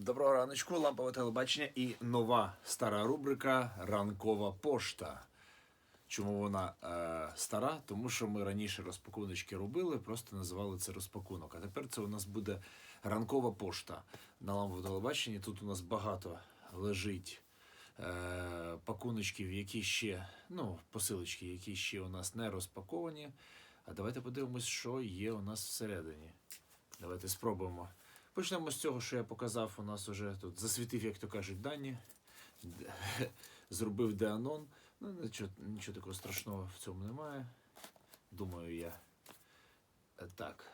Доброго раночку, лампове телебачення і нова стара рубрика Ранкова пошта. Чому вона е, стара? Тому що ми раніше розпакуночки робили, просто називали це розпакунок. А тепер це у нас буде ранкова пошта на ламповому телебаченні. Тут у нас багато лежить е, пакуночків, які ще, ну, посилочки, які ще у нас не розпаковані. А давайте подивимось, що є у нас всередині. Давайте спробуємо. Почнемо з цього, що я показав. У нас уже тут засвітив, як то кажуть, дані. Зробив деанон. Ну, нічого, нічого такого страшного в цьому немає. Думаю я. Е, Так.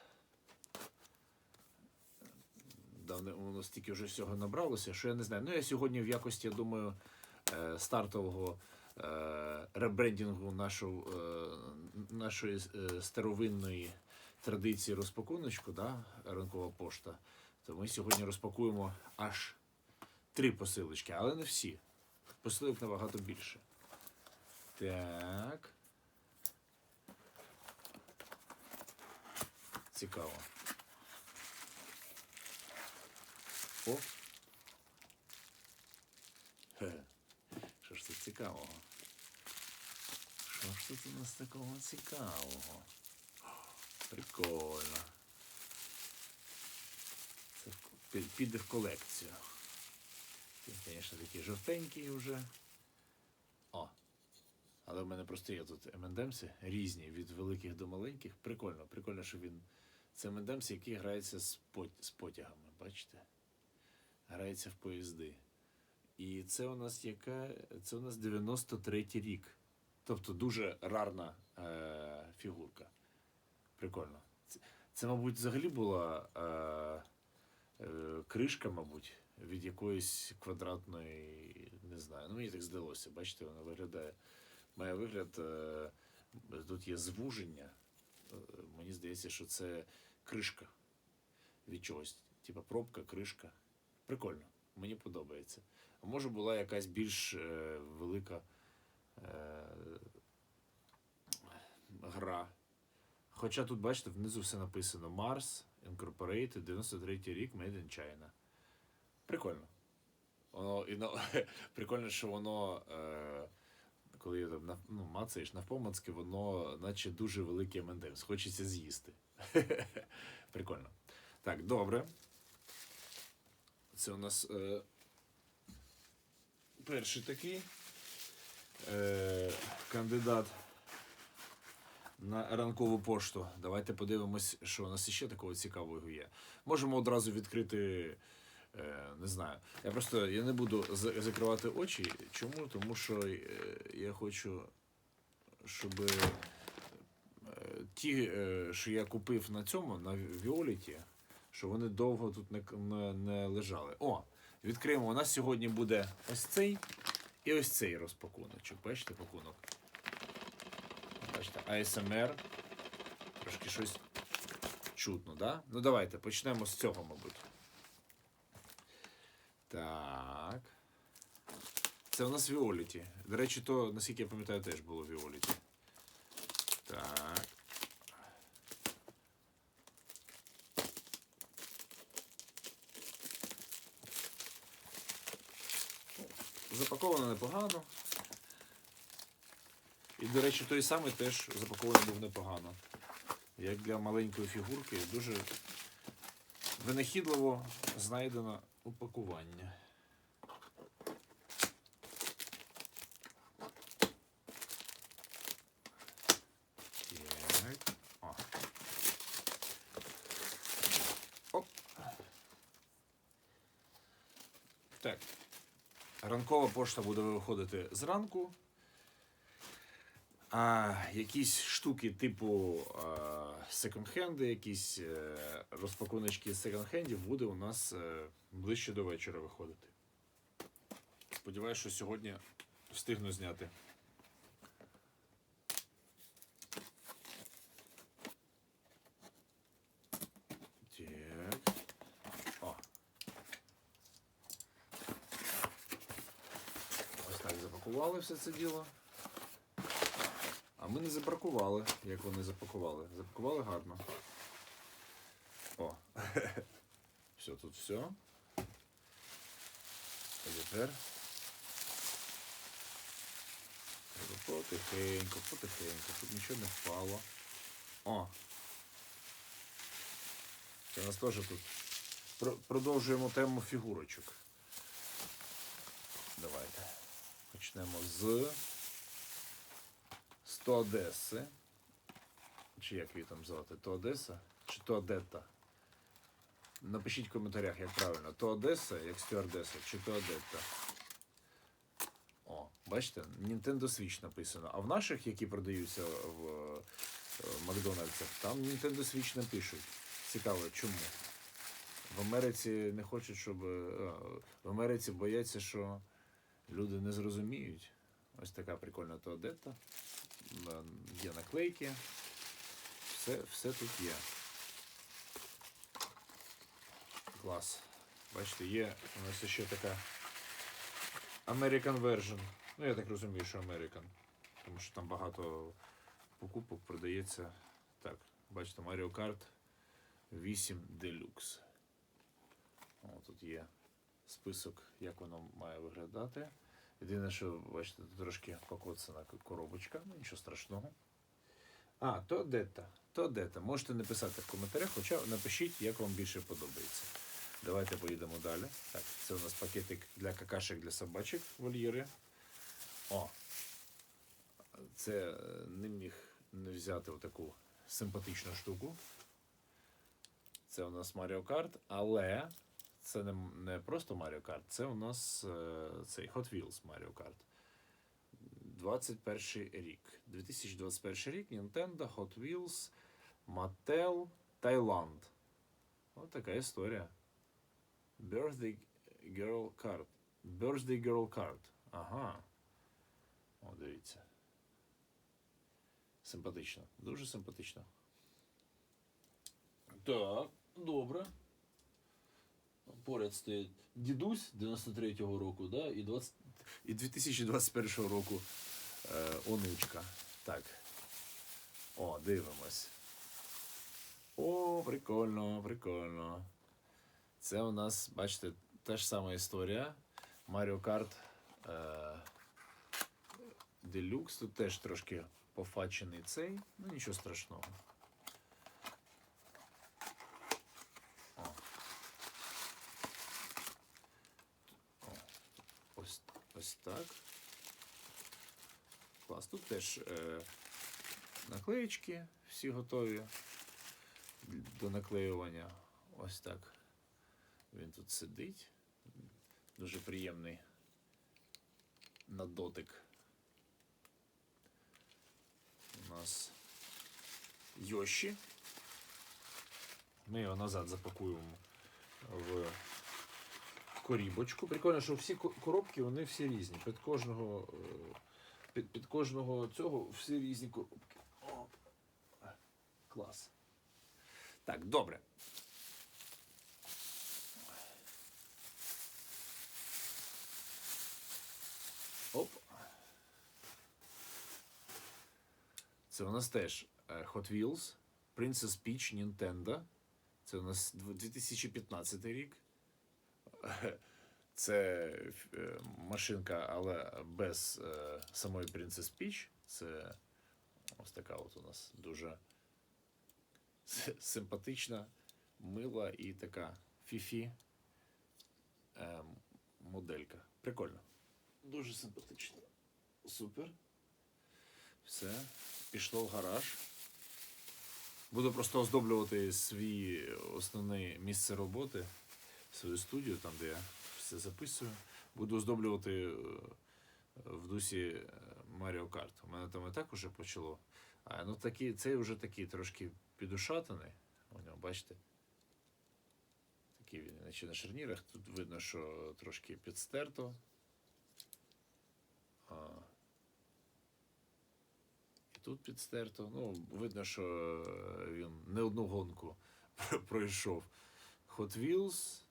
Давне воно стільки вже всього набралося, що я не знаю. Ну, я сьогодні в якості, я думаю, е, стартового е, ребрендінгу нашу, е, нашої старовинної традиції розпакуночку, да, ранкова пошта, то ми сьогодні розпакуємо аж три посилочки, але не всі. Посилок набагато більше. Так. Цікаво. О. Хе. Що ж тут цікавого? Що ж тут у нас такого цікавого? Прикольно. Це в- пі- піде в колекцію. Він, звісно, такий жовтенький вже. О. Але в мене просто є тут M&M's різні від великих до маленьких. Прикольно, прикольно, що він. Це M&M's, який грається з, пот... з потягами, бачите? Грається в поїзди. І це у нас яка. Це у нас 93-й рік. Тобто дуже рарна е- фігурка. Прикольно. Це, це мабуть, взагалі була е, кришка, мабуть, від якоїсь квадратної, не знаю. Ну, мені так здалося. Бачите, вона виглядає. Має вигляд, е, тут є звуження. Е, мені здається, що це кришка від чогось. Типа пробка, кришка. Прикольно. Мені подобається. А може була якась більш е, велика е, гра. Хоча тут, бачите, внизу все написано Mars Incorporated, 93 рік, Made in China. Прикольно. Воно, і, на- прикольно, що воно, е, коли я там ну, мацаєш навпомацки, воно наче дуже великий МНДМС. Хочеться з'їсти. Прикольно. Так, добре. Це у нас е, перший такий е, кандидат на ранкову пошту. Давайте подивимось, що у нас ще такого цікавого є. Можемо одразу відкрити. е, Не знаю. Я просто я не буду закривати очі. Чому? Тому що е, я хочу, щоб е, ті, що я купив на цьому, на Віоліті, що вони довго тут не, не, не лежали. О, відкриємо. У нас сьогодні буде ось цей і ось цей розпакуночок. Бачите, пакунок. Бачите, ASMR. Трошки щось чутно, да? Ну давайте почнемо з цього, мабуть. Так. Це у нас Віоліті. До речі, то, наскільки я пам'ятаю, теж було Віоліті. Так. Запаковано непогано. І, до речі, той самий теж запакований був непогано. Як для маленької фігурки, дуже винахідливо знайдено упакування. Так. Ранкова пошта буде виходити зранку. А якісь штуки типу секонд-хенди, якісь е, розпакуночки з секонд-хендів буде у нас е, ближче до вечора виходити. Сподіваюсь, що сьогодні встигну зняти. Все це діло. А ми не запаркували, як вони запакували. Запакували гарно. О. Все, тут все. І тепер. Треба потихеньку, щоб нічого не впало. О! Це у нас теж тут. Продовжуємо тему фігурочок. Давайте. Почнемо з 100 Одеси. Чи як її там звати? То Одеса? Чи то Одетта? Напишіть в коментарях, як правильно. То Одеса, як стюардеса, чи то Одетта. О, бачите, Nintendo Switch написано. А в наших, які продаються в е, Макдональдсах, там Nintendo Switch не пишуть. Цікаво, чому? В Америці не хочуть, щоб. е, В Америці бояться, що люди не зрозуміють. Ось така прикольна туалетта. Є наклейки. Все, все тут є. Клас. Бачите, є у нас ще така American version. Ну, я так розумію, що American. Тому що там багато покупок продається. Так, бачите, Mario Kart 8 Deluxe. О, тут є список, як воно має виглядати. Єдине, що, бачите, тут трошки покоцана коробочка, ну нічого страшного. А, то дета. То дета. Можете написати в коментарях, хоча напишіть, як вам більше подобається. Давайте поїдемо далі. Так, це у нас пакетик для какашек для собачок вольєри. О! Це е, не міг не взяти отаку симпатичну штуку. Це у нас Mario Kart, але це не, не просто Mario Kart, це у нас е, цей Hot Wheels Mario Kart. 21 рік. 2021 рік Nintendo, Hot Wheels, Mattel, Таїланд. Ось така історія. Birthday Girl Card. Birthday Girl Card. Ага. О, дивіться. Симпатично. Дуже симпатично. Так, добре. Поряд стоїть дідусь 93-го року, да, і 20... І 2021 року е, онучка. Так. О, дивимось. О, прикольно, прикольно. Це у нас, бачите, та ж сама історія. Mario Kart е, Deluxe. Тут теж трошки пофачений цей, ну нічого страшного. О. О. Ось, ось так. Клас. Тут теж е, наклеїчки всі готові до наклеювання. Ось так. Він тут сидить. Дуже приємний на дотик. У нас Йоші. Ми його назад запакуємо в корібочку. Прикольно, що всі коробки вони всі різні. Під кожного, е, під, під кожного цього всі різні коробки. О, клас. Так, добре. Оп. Це у нас теж е, Hot Wheels, Princess Peach Nintendo. Це у нас 2015 рік. Це е, машинка, але без е, самої Princess Peach. Це ось така от у нас дуже симпатична, мила і така фіфі е, моделька. Прикольно. Дуже симпатично. Супер. Все. Пішло в гараж. Буду просто оздоблювати свій основне місце роботи, свою студію, там, де я все записую. Буду оздоблювати е, в дусі е, Mario Kart. У мене там і так уже почало. А ну такий, цей вже такий трошки підушатаний. У нього, бачите? Такий він, наче на шарнірах. Тут видно, що трошки підстерто. А, і тут підстерто. Ну, видно, що е, він не одну гонку пройшов. Hot Wheels.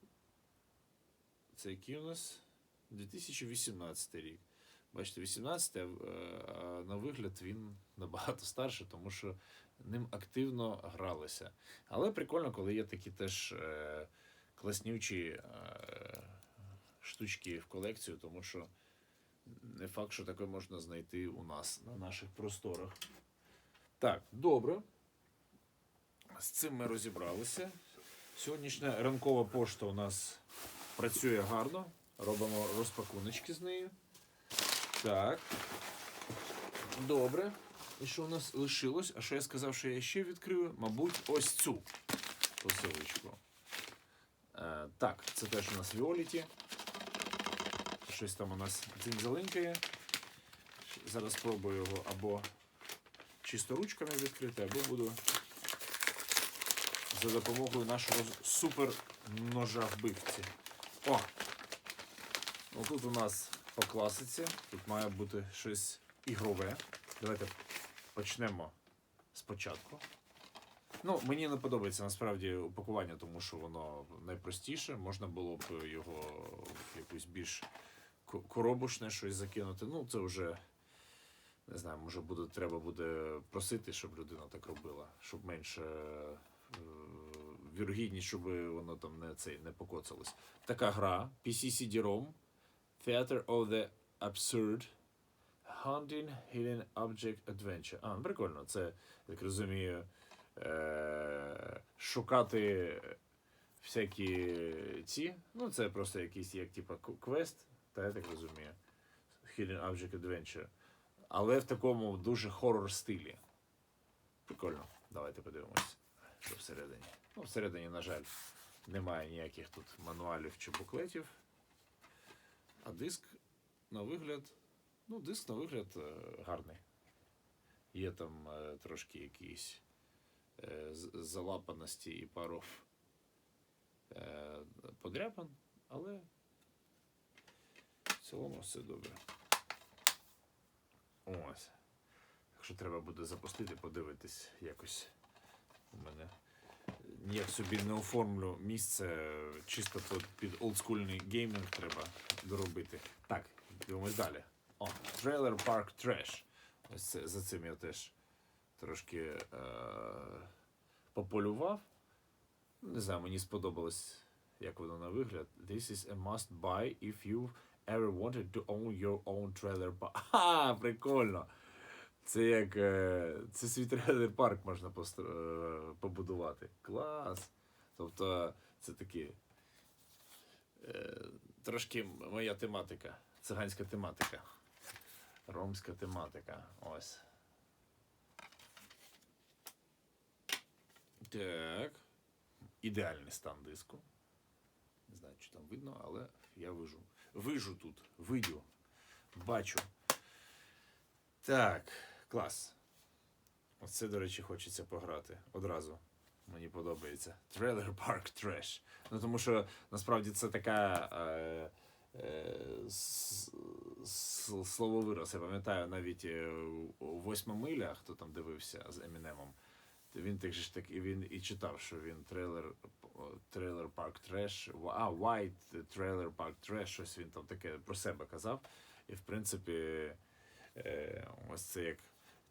Це який у нас? 2018 рік. Бачите, 18, а а на вигляд він набагато старше, тому що ним активно гралися. Але прикольно, коли є такі теж е, класнючі е, штучки в колекцію, тому що не факт, що таке можна знайти у нас на наших просторах. Так, Добре. з цим ми розібралися. Сьогоднішня ранкова пошта у нас працює гарно. Робимо розпакуночки з нею. Так. Добре. І що у нас лишилось? А що я сказав, що я ще відкрию? Мабуть, ось цю посилочку. Е, так, це теж у нас Віоліті. Щось там у нас дзинзеленькає. Зараз спробую його або чисто ручками відкрити, або буду за допомогою нашого супер ножа вбивці. О! Ну, тут у нас по класиці. Тут має бути щось ігрове. Давайте почнемо спочатку. Ну, мені не подобається насправді упакування, тому що воно найпростіше. Можна було б його в якусь більш коробушне щось закинути. Ну, це вже не знаю, може буде, треба буде просити, щоб людина так робила, щоб менше е, вірогідність, щоб воно там не, цей, не покоцалось. Така гра PC CD-ROM Theater of the Absurd Hunting Hidden Object Adventure. А, ну, прикольно. Це, я так розумію, е- шукати всякі ці. Ну, це просто якийсь як типа квест, та я так розумію. Hidden Object Adventure. Але в такому дуже хоррор стилі. Прикольно. Давайте подивимось, що всередині. Ну, всередині, на жаль, немає ніяких тут мануалів чи буклетів. А диск на вигляд. Ну, диск на вигляд е, гарний. Є там е, трошки якісь е, залапаності і пару е, подряпин, але в цілому все добре. Ось. Якщо треба буде запустити, подивитись якось. У мене ніяк собі не оформлю місце, чисто під, під олдскульний геймінг треба доробити. Так, дивимось далі. О, Trailer Park Trash. Ось це, за цим я теж трошки е, пополював. Не знаю, мені сподобалось, як воно на вигляд. This is a must buy if you've ever wanted to own your own trailer park. Ха, прикольно! Це як е, це свій трейлер парк можна е, побудувати. Клас! Тобто це такі е, трошки моя тематика, циганська тематика, ромська тематика. Ось. Так. Ідеальний стан диску. Не знаю, чи там видно, але я вижу. Вижу тут, видю, бачу. Так, клас. Оце, до речі, хочеться пограти одразу. Мені подобається. Trailer Park Trash. Ну тому що насправді це така. Е, е, с- с- слововираз. Я пам'ятаю навіть е, у восьма миля, хто там дивився з Емінемом. Він так же так і він і читав, що він трейлер, трейлер Парк Треш, а White Trailer Park Trash, щось він там таке про себе казав. І в принципі, е, ось це як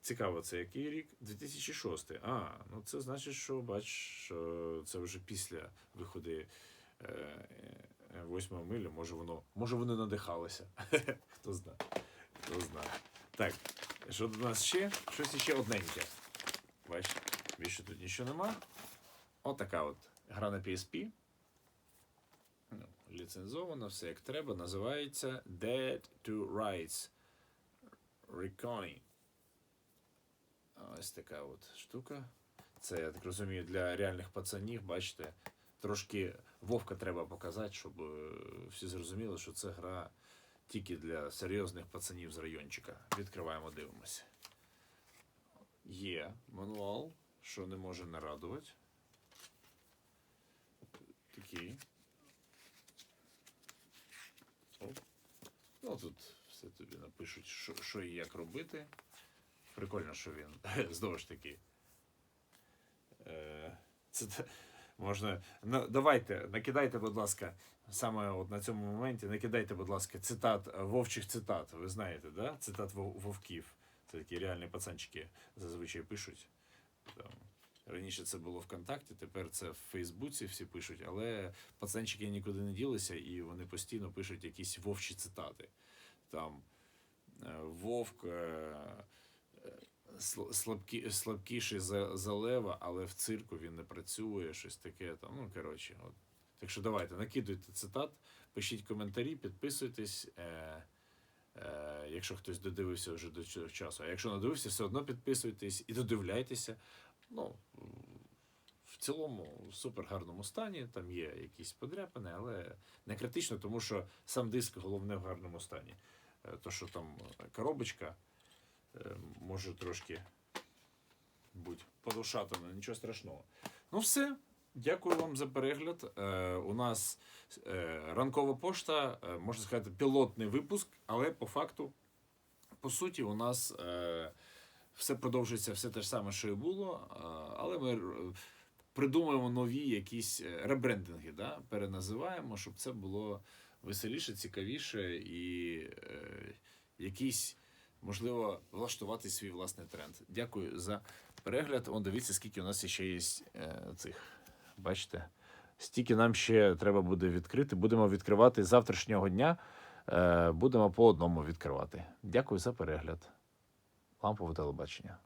цікаво, це який рік? 2006. А, ну це значить, що бач, це вже після виходу е, е, милі. Може воно, може вони надихалися. Хто знає. Хто знає. Так, що до нас ще? Щось ще одненьке. Бачите, більше тут нічого нема. Отака от гра на PSP. Ну, ліцензована, все як треба. Називається Dead to Rights Reckoning. Ось така от штука. Це, я так розумію, для реальних пацанів, бачите, трошки вовка треба показати, щоб е, всі зрозуміли, що це гра тільки для серйозних пацанів з райончика. Відкриваємо, дивимося. Є мануал, що не може не радувати. Такий. Оп. Ну, тут все тобі напишуть, що, що і як робити. Прикольно, що він знову ж таки. Е, це можна. Ну, давайте, накидайте, будь ласка, саме от на цьому моменті, накидайте, будь ласка, цитат, е, вовчих цитат. Ви знаєте, да? Цитат вовків. Це такі реальні пацанчики зазвичай пишуть. Там, Раніше це було ВКонтакті, тепер це в Фейсбуці всі пишуть, але пацанчики нікуди не ділися, і вони постійно пишуть якісь вовчі цитати. Там е, вовк слабкі, слабкіший за, за лева, але в цирку він не працює, щось таке. Там, ну, коротше, от. Так що давайте, накидуйте цитат, пишіть коментарі, підписуйтесь. Е, Е, якщо хтось додивився вже до цього часу. А якщо не дивився, все одно підписуйтесь і додивляйтеся. Ну, в цілому, в супер гарному стані. Там є якісь подряпини, але не критично, тому що сам диск головне в гарному стані. Е, То, що там коробочка може трошки бути подушатана, нічого страшного. Ну, все. Дякую вам за перегляд. Е, у нас е, ранкова пошта, е, можна сказати, пілотний випуск, але по факту, по суті, у нас е, все продовжується все те ж саме, що і було, е, але ми е, придумуємо нові якісь е, ребрендинги, да? переназиваємо, щоб це було веселіше, цікавіше і е, якийсь, можливо, влаштувати свій власний тренд. Дякую за перегляд. Он дивіться, скільки у нас ще є е, цих. Бачите? Стільки нам ще треба буде відкрити. Будемо відкривати завтрашнього дня. Е, будемо по одному відкривати. Дякую за перегляд. Лампове телебачення.